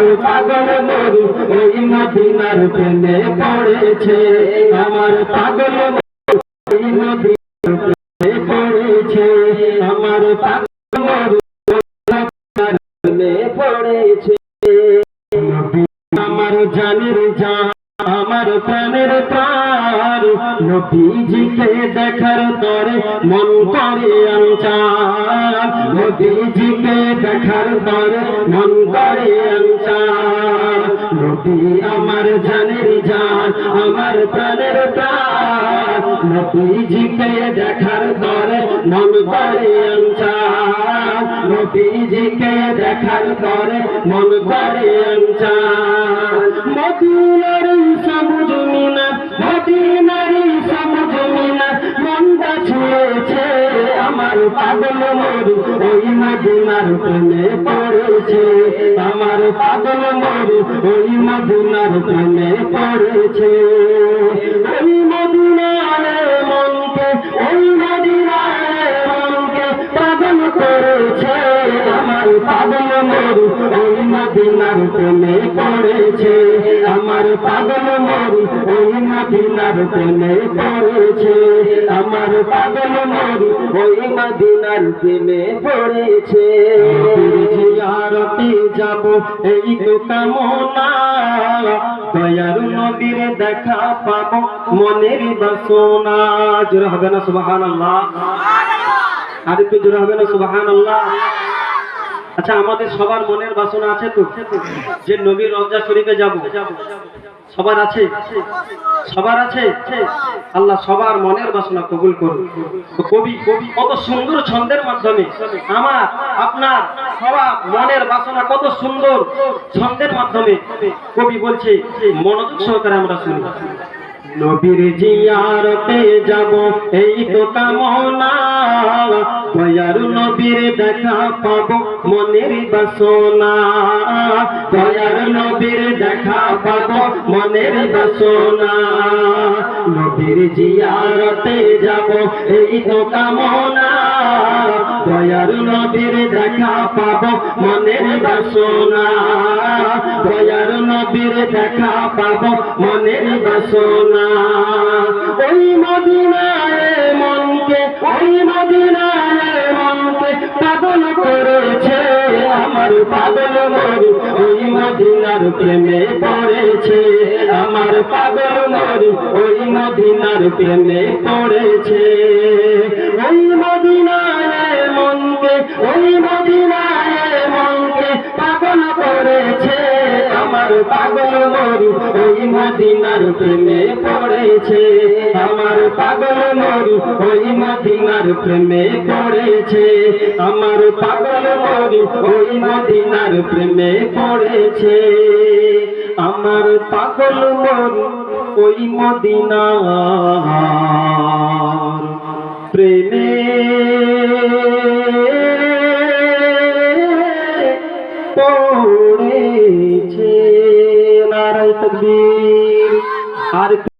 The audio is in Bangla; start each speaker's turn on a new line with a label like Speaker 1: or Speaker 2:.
Speaker 1: আমার পাগল মরু ওই মদিনার প্রেমে পড়েছে। আমার পাগল ওই মদিনার প্রেমে পড়েছে। আমার পাগল মরু প্রেমে পড়েছে। আমার জানের জান আমার প্রাণের প্রাণ। নবীজিকে দেখার তরে মন করে আঞ্চার নবীজিকে দেখার তরে মন করে আঞ্চার নবী আমার জানের জান, আমার প্রাণের প্রাণ। নবীজিকে দেখার তরে মন করে আনচান নবীজিকে দেখার তরে মন করে আনচান মদিনার সবুজ মিনার মদিনার সবুজ মিনার মনটা ছুঁয়েছে আমার পাগল মরু, ওই মদিনার প্রেমে পড়েছে। আমার পাগল মরু, ওই মদিনার প্রেমে পড়েছে। পাগল মরু ওই মদিনার প্রেমে পড়েছে। আমার পাগল মরু ওই মদিনার প্রেমে পড়েছে। আমার পাগল মরু ওই মদিনার প্রেমে পড়েছে। যাব এই তো কামনা দয়ার নবীর দেখা পাবো মনের বাসনা। জোরে হবে না সুবাহান আল্লাহ আর একটু জোরে হবে না সুবাহান আল্লাহ আচ্ছা আমাদের সবার মনের বাসনা আছে তো? যে নবীর রমজা শরীফে যাব। সবার আছে? সবার আছে? আল্লাহ সবার মনের বাসনা কবুল করুন কবি কবি, কত সুন্দর ছন্দের মাধ্যমে আমার, আপনার সবার মনের বাসনা কত সুন্দর ছন্দের মাধ্যমে কবি বলছে, মনোযোগ সহকারে আমরা শুনি। নবীর জিয়ারতে যাব, এই তো কামনা। দয়ার নবীর দেখা পাবো মনের বাসনা। দয়ার নবীর দেখা পাবো মনের বাসনা। নবীর জিয়ারতে যাব, এই তো কামনা। দয়ার নবীর দেখা পাবো, মনের বাসনা। দয়ার নবীর দেখা পাবো, মনের বাসনা। ওই মদিনায় মনকে, ওই মদিনায় মনকে পাগল করেছে আমার পাগল মরু। ওই মদিনার প্রেমে পড়েছে আমার পাগল মরু। ওই মদিনার প্রেমে পড়েছে ওই মদিনায় মনকে, ওই মদিনায় মনকে পাগল করেছে আমার পাগল মরু। ওই মদিনার প্রেমে পড়েছে আমার পাগল মরু। ওই মদিনার প্রেমে পড়েছে আমার পাগল মরু। ওই মদিনার প্রেমে পড়েছে আমার পাগল মরু। ওই মদিনার পড়েছে। নারায় তকবীর। আর